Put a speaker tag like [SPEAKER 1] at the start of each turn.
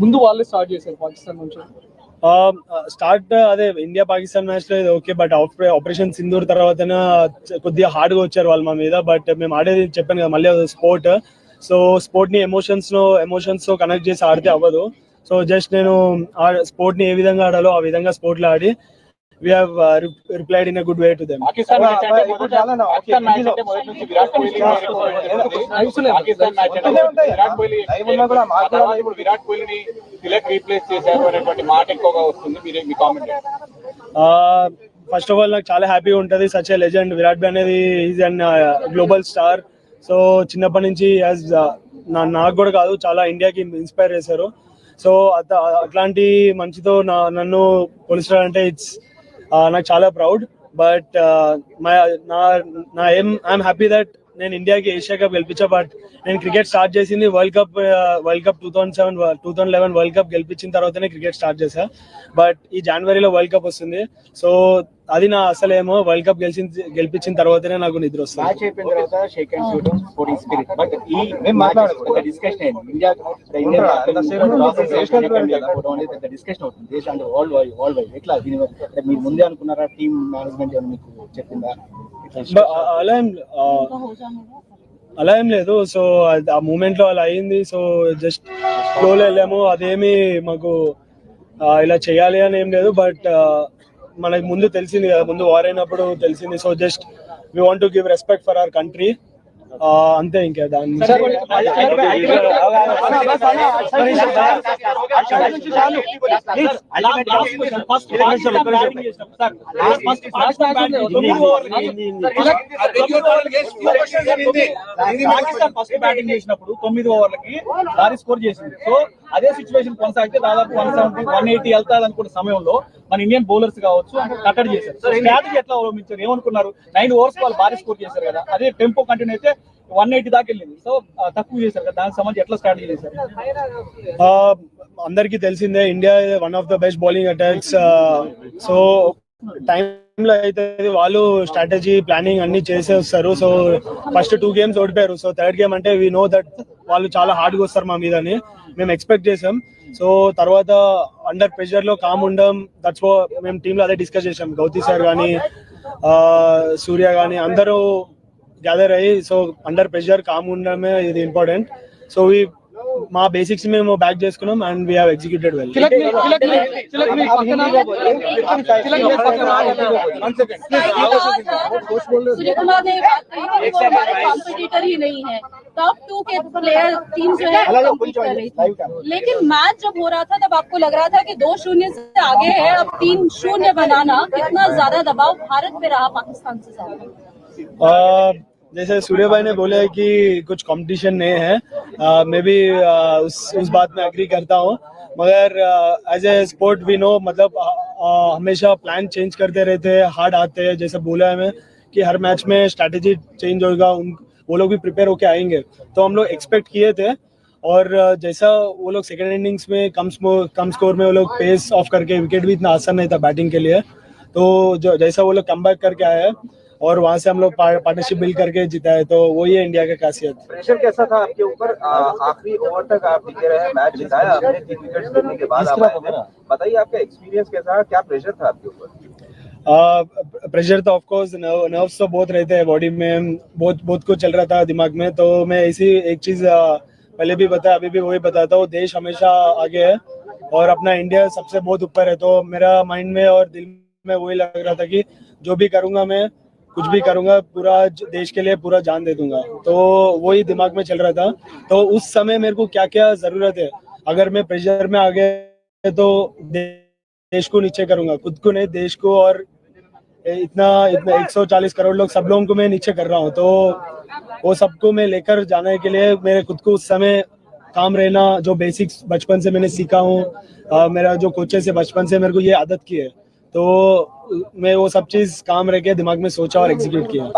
[SPEAKER 1] ముందు వాళ్ళే స్టార్ట్ చేశారు పాకిస్తాన్ నుంచి.
[SPEAKER 2] Um, uh, స్టార్ట్ uh, అదే ఇండియా పాకిస్తాన్ మ్యాచ్లో ఓకే బట్ ఆపరేషన్ సింధూర్ తర్వాత కొద్దిగా హార్డ్గా వచ్చారు వాళ్ళు మా మీద బట్ మేము ఆడేది చెప్పాను కదా మళ్ళీ స్పోర్ట్ సో స్పోర్ట్ని ఎమోషన్స్లో ఎమోషన్స్తో కనెక్ట్ చేసి ఆడితే అవ్వదు. సో జస్ట్ నేను ఆ స్పోర్ట్ని ఏ విధంగా ఆడాలో ఆ విధంగా స్పోర్ట్లో ఆడి we have replied in good way to them
[SPEAKER 3] Pakistan match అంటే మొదట పాకిస్తాన్ మ్యాచ్ అంటే మొదటి నుంచి విరాట్ కోహ్లీ పాకిస్తాన్ మ్యాచ్ అంటే విరాట్ కోహ్లీ తర్వాత ఇప్పుడు విరాట్ కోహ్లీని తిలక్ రీప్లేస్ చేశారు అనేటువంటి మాట ఎక్కువగా వస్తుంది. మీరు మీ కామెంట్
[SPEAKER 2] ఫస్ట్ ఆఫ్ ఆల్ నాకు చాలా హ్యాపీగా ఉంటుంది. Such a legend Virat be అనేది is an global star so చిన్నప్పటి నుంచి యాజ్ నాకు కూడా కాదు చాలా ఇండియాకి ఇన్స్పైర్ చేశారు. సో అట్లాంటి మంచితో నా నన్ను పోలిస్టర్ అంటే ఇట్స్ నాకు చాలా ప్రౌడ్ బట్ మై నా నా ఏం ఐఎమ్ హ్యాపీ దట్ నేను ఇండియాకి ఏషియా కప్ గెలిపించా బట్ నేను క్రికెట్ స్టార్ట్ చేసింది world cup world cup two thousand seven two thousand eleven world cup గెలిపించిన తర్వాతనే క్రికెట్ స్టార్ట్ చేశా. బట్ ఈ జనవరిలో వరల్డ్ కప్ వస్తుంది. సో అది నా అసలేమో వరల్డ్ కప్ గెలిచిన గెలిపించిన తర్వాతనే నాకు నిద్ర వస్తుంది.
[SPEAKER 3] మ్యాచ్ అయిపోయిన తర్వాత షేక్ హ్యాండ్స్ ఇవ్వడం స్పోర్టింగ్ స్పిరిట్ బట్ ఈ పెద్ద డిస్కషన్ అయింది. ఇండియా ఇండియా పెద్ద డిస్కషన్ అవుతుంది. దేశాలు వరల్డ్ వైడ్ వరల్డ్ వైడ్ ఎట్లా? దీని మీద అంటే మీరు ముందే అనుకున్నారా? టీమ్ మేనేజ్మెంట్ ఏమైనా మీకు చెప్పిందా?
[SPEAKER 2] But అ- అలా ఏం ఆ, అలా ఏం లేదు. సో ఆ మూమెంట్లో అలా అయింది. సో జస్ట్ ఫ్లోలో వెళ్ళాము. అదేమి మాకు ఇలా చేయాలి అని ఏం లేదు. బట్ మనకి ముందు తెలిసింది కదా ముందు వార్ అయినప్పుడు తెలిసింది. So just we want to give respect for our country అంతే ఇంకా దాని
[SPEAKER 4] పాకిస్తాన్ ఫస్ట్ బ్యాటింగ్ చేసినప్పుడు తొమ్మిది ఓవర్లకి భారీ స్కోర్ చేసింది సో అదే సిచ్యువేషన్ కొనసాగితే దాదాపు వన్ సెవెంటీ వన్ ఎయిటీ వెళ్తాది అనుకున్న సమయంలో మన ఇండియన్ బౌలర్స్ కావచ్చు కట్టడి చేశారు స్ట్రాటజీ ఎట్లా అవలంబించారు ఏమనుకున్నారు నైన్ ఓవర్స్ వాళ్ళు భారీ స్కోర్ చేశారు కదా అదే టెంపో కంటిన్యూ అయితే వన్ ఎయిటీ దాకా వెళ్ళింది. సో తక్కువ చేశారు కదా దానికి సంబంధించి ఎట్లా స్ట్రాటజీ చేశారు
[SPEAKER 2] ఆ, అందరికీ తెలిసిందే India one of the best bowling attacks so టైంలో అయితే వాళ్ళు స్ట్రాటజీ ప్లానింగ్ అన్ని చేసే వస్తారు. సో ఫస్ట్ టూ గేమ్స్ ఓడిపోయారు. సో థర్డ్ గేమ్ అంటే వి నో దట్ వాళ్ళు చాలా హార్డ్గా వస్తారు మా మీదని మేము ఎక్స్పెక్ట్ చేసాం సో తర్వాత అండర్ ప్రెషర్లో కామ్ ఉండం దట్స్ మేము టీమ్లో అదే డిస్కస్ చేసాం గౌతీ సార్ కానీ సూర్య కానీ అందరూ గ్యాదర్ అయ్యి సో అండర్ ప్రెషర్ కామ్ ఉండడమే ఇది ఇంపార్టెంట్ సో వి మా బేసిక్స్ మేము బ్యాక్ చేసుకున్నాం and we have executed well
[SPEAKER 1] Tilak మీ- తిలక్ మీ- తిలక్ మీ పక్కన తిలక్ మీ పక్కన
[SPEAKER 5] सूर्य कुमार ने ये बात कही थी कि वो हमारे कॉम्पिटिटर ही नहीं है टॉप टू के प्लेयर टीम जो है compete कर रही थी लेकिन मैच जब हो रहा था तब आपको लग रहा था कि दो शून्य से आगे है अब तीन शून्य बनाना कितना ज्यादा दबाव भारत पे रहा पाकिस्तान से ज्यादा
[SPEAKER 2] Uh, जैसे सूर्य भाई ने बोला है कि कुछ कंपटीशन नहीं है। मैं भी uh, उस उस बात में एग्री करता हूँ। मगर as a sport we know मतलब uh, हमेशा प्लान चेंज करते रहते हैं हार्ड आते हैं। जैसे बोला है मैं कि हर मैच में स्ट्रैटेजी चेंज होगा उन वो लोग भी प्रिपेयर होके आएँगे। तो हम लोग एक्सपेक्ट किए थे और जैसा वो लोग सेकेंड इनिंग्स में कम कम स्कोर में वो लोग पेस ऑफ़ करके विकेट भी इतना आसान नहीं था बैटिंग के लिए। तो जैसा वो लोग कम बैक करके आए हैं और वहाँ से हम लोग पार्टनरशिप बिल्ड करके जीता है तो वही है इंडिया का खासियत
[SPEAKER 6] प्रेशर कैसा था आपके ऊपर? आखिरी ओवर तक आप टिके रहे मैच जिताया आपने तीन विकेट लेने के बाद आप आए बताइए आपका एक्सपीरियंस कैसा था क्या प्रेशर था आपके ऊपर?
[SPEAKER 2] प्रेशर तो ऑफ़ कोर्स नर्व्स तो बहुत रहते हैं बॉडी में बहुत बहुत कुछ चल रहा था दिमाग में तो मैं ऐसी एक चीज़ पहले भी बताया अभी भी वही बताता हूँ देश हमेशा आगे है और अपना इंडिया सबसे बहुत ऊपर है तो मेरा माइंड में और दिल में वही लग रहा था कि जो भी करूँगा मैं कुछ भी करूँगा, पूरा देश के लिए पूरा जान दे दूँगा। तो वही दिमाग में चल रहा था। तो उस समय मेरे को क्या क्या ज़रूरत है? अगर मैं प्रेशर में आ गया तो देश को नीचे करूँगा। खुद को नहीं, देश को और इतना इतना 140 करोड़ लोग, सब लोगों को मैं नीचे कर रहा हूँ। तो वो सबको मैं लेकर जाने के लिए मेरे खुद को उस समय काम रहना, जो बेसिक्स बचपन से मैंने सीखा हूँ मेरा जो कोचेस है बचपन से मेरे को ये आदत की है। तो मैं वो सब चीज़ काम रह के दिमाग में सोचा और एग्जीक्यूट किया।